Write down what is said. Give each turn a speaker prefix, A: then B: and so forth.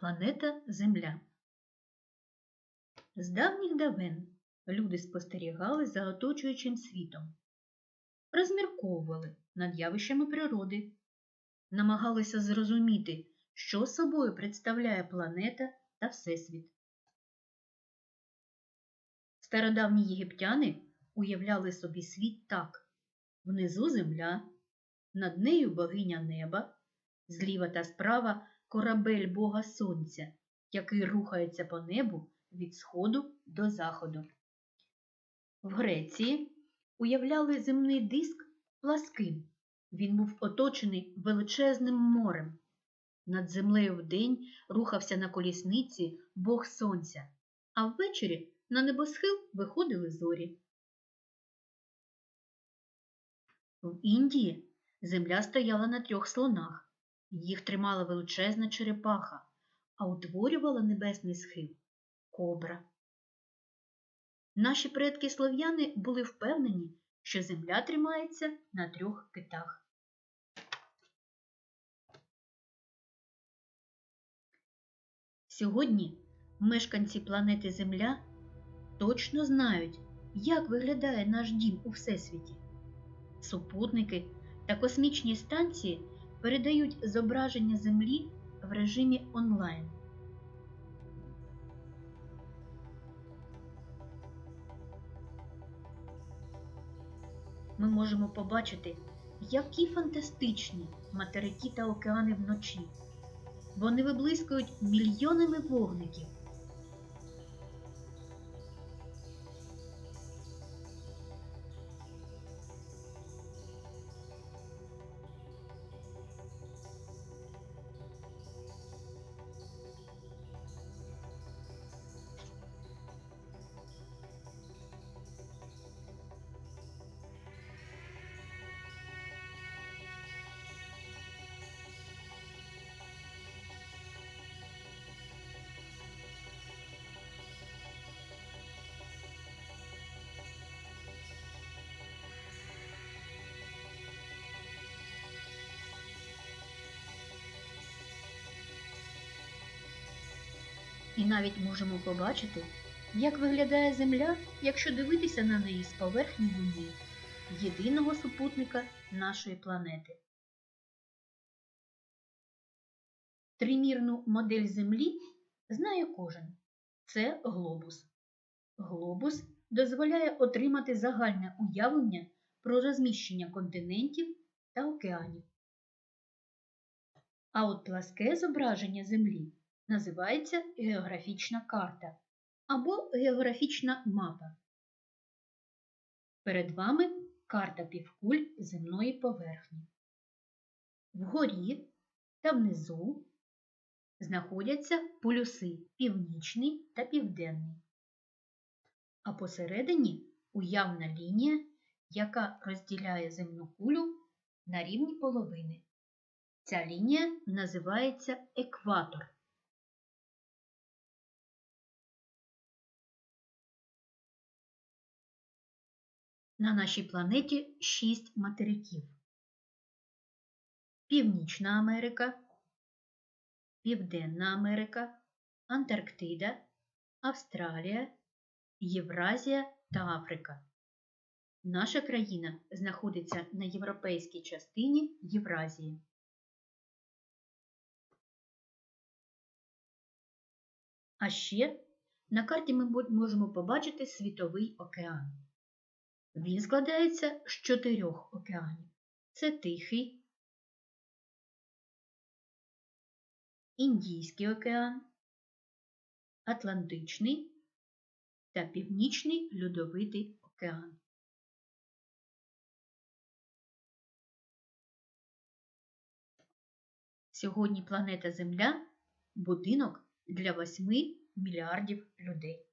A: Планета Земля. З давніх давен люди спостерігали за оточуючим світом, розмірковували над явищами природи, намагалися зрозуміти, що собою представляє планета та Всесвіт. Стародавні єгиптяни уявляли собі світ так: внизу земля, над нею богиня неба, зліва та справа корабель Бога Сонця, який рухається по небу від сходу до заходу. В Греції уявляли земний диск пласким. Він був оточений величезним морем. Над землею вдень рухався на колісниці Бог Сонця, а ввечері на небосхил виходили зорі. В Індії земля стояла на трьох слонах. Їх тримала величезна черепаха, а утворювала небесний схил кобра. Наші предки слов'яни були впевнені, що земля тримається на трьох китах. Сьогодні мешканці планети Земля точно знають, як виглядає наш дім у Всесвіті. Супутники та космічні станції передають зображення Землі в режимі онлайн. Ми можемо побачити, які фантастичні материки та океани вночі. Вони виблискують мільйонами вогників. І навіть можемо побачити, як виглядає Земля, якщо дивитися на неї з поверхні Луни, єдиного супутника нашої планети. Тримірну модель Землі знає кожен. Це глобус. Глобус дозволяє отримати загальне уявлення про розміщення континентів та океанів. А от пласке зображення Землі називається географічна карта або географічна мапа. Перед вами карта півкуль земної поверхні. Вгорі та внизу знаходяться полюси північний та південний. А посередині уявна лінія, яка розділяє земну кулю на рівні половини. Ця лінія називається екватор. На нашій планеті шість материків. Північна Америка, Південна Америка, Антарктида, Австралія, Євразія та Африка. Наша країна знаходиться на європейській частині Євразії. А ще на карті ми можемо побачити Світовий океан. Він складається з чотирьох океанів. Це Тихий, Індійський океан, Атлантичний та Північний Льодовитий океан. Сьогодні планета Земля будинок для 8 мільярдів людей.